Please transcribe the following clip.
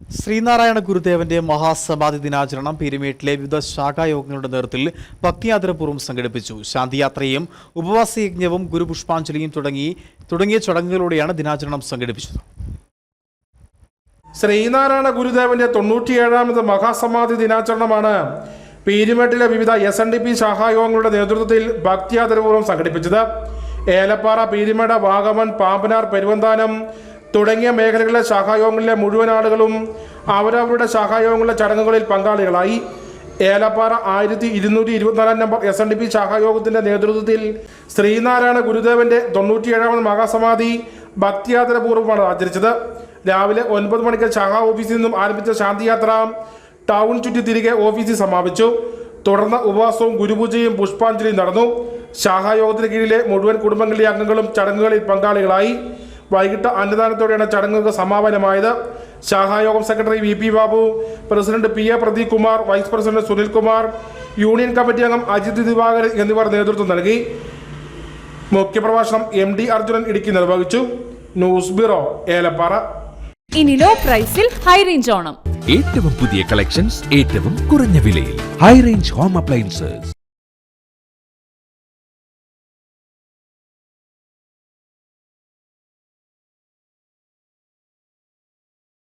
ശ്രീനാരായണ ഗുരുദേവന്റെ മഹാസമാധി ദിനാചരണം പീരുമേട്ടിലെ വിവിധ ശാഖായോഗങ്ങളുടെ നേതൃത്വത്തിൽ ഭക്തിയാദരപൂർവം സംഘടിപ്പിച്ചു. ശാന്തിയാത്രയും ഉപവാസയജ്ഞവും ഗുരുപുഷ്പാഞ്ജലിയും തുടങ്ങി തുടങ്ങിയ ചടങ്ങുകളോടെയാണ് ദിനാചരണം സംഘടിപ്പിച്ചത്. ശ്രീനാരായണ ഗുരുദേവന്റെ തൊണ്ണൂറ്റിയേഴാമത് മഹാസമാധി ദിനാചരണമാണ് പീരുമേട്ടിലെ വിവിധ എസ് എൻ ഡി പി ശാഖായോഗങ്ങളുടെ നേതൃത്വത്തിൽ ഭക്തിയാദരപൂർവം സംഘടിപ്പിച്ചത്. ഏലപ്പാറ പീരുമേട് വാഗമൺ പാമ്പനാർ പെരുവന്താനം തുടങ്ങിയ മേഖലകളിലെ ശാഖായോഗങ്ങളിലെ മുഴുവൻ ആളുകളും അവരവരുടെ ശാഖായോഗങ്ങളിലെ ചടങ്ങുകളിൽ പങ്കാളികളായി. ഏലപ്പാറ ആയിരത്തി ഇരുന്നൂറ്റി ഇരുപത്തിനാലാം number S N D P ശാഖായോഗത്തിന്റെ നേതൃത്വത്തിൽ ശ്രീനാരായണ ഗുരുദേവന്റെ തൊണ്ണൂറ്റിയേഴാമത് മഹാസമാധി ഭക്തിയാത്രപൂർവമാണ് ആചരിച്ചത്. രാവിലെ ഒൻപത് മണിക്ക് ശാഖാ ഓഫീസിൽ നിന്നും ആരംഭിച്ച ശാന്തിയാത്ര ടൗൺ ചുറ്റി തിരികെ ഓഫീസിൽ സമാപിച്ചു. തുടർന്ന് ഉപവാസവും ഗുരുപൂജയും പുഷ്പാഞ്ജലിയും നടന്നു. ശാഖായോഗത്തിന് കീഴിലെ മുഴുവൻ കുടുംബങ്ങളിലെ അംഗങ്ങളും ചടങ്ങുകളിൽ പങ്കാളികളായി. വൈകിട്ട് അന്നദാനത്തോടെയാണ് ചടങ്ങുകൾക്ക് സമാപനമായത്. ശാഖായോഗം secretary V P Babu president P A Pradeep Kumar vice president Sunilkumar union committee അംഗം അജിത് ദിവാകരൻ എന്നിവർ നേതൃത്വം നൽകി. മുഖ്യപ്രഭാഷണം എം ഡി അർജുനൻ ഇടുക്കി നിർവഹിച്ചു. News bureau Elappara. ഇനി ലോ പ്രൈസിൽ ഹൈ റേഞ്ച് ഓണം. ഏറ്റവും പുതിയ കളക്ഷൻസ് ഏറ്റവും കുറഞ്ഞ വിലയിൽ. High range home appliances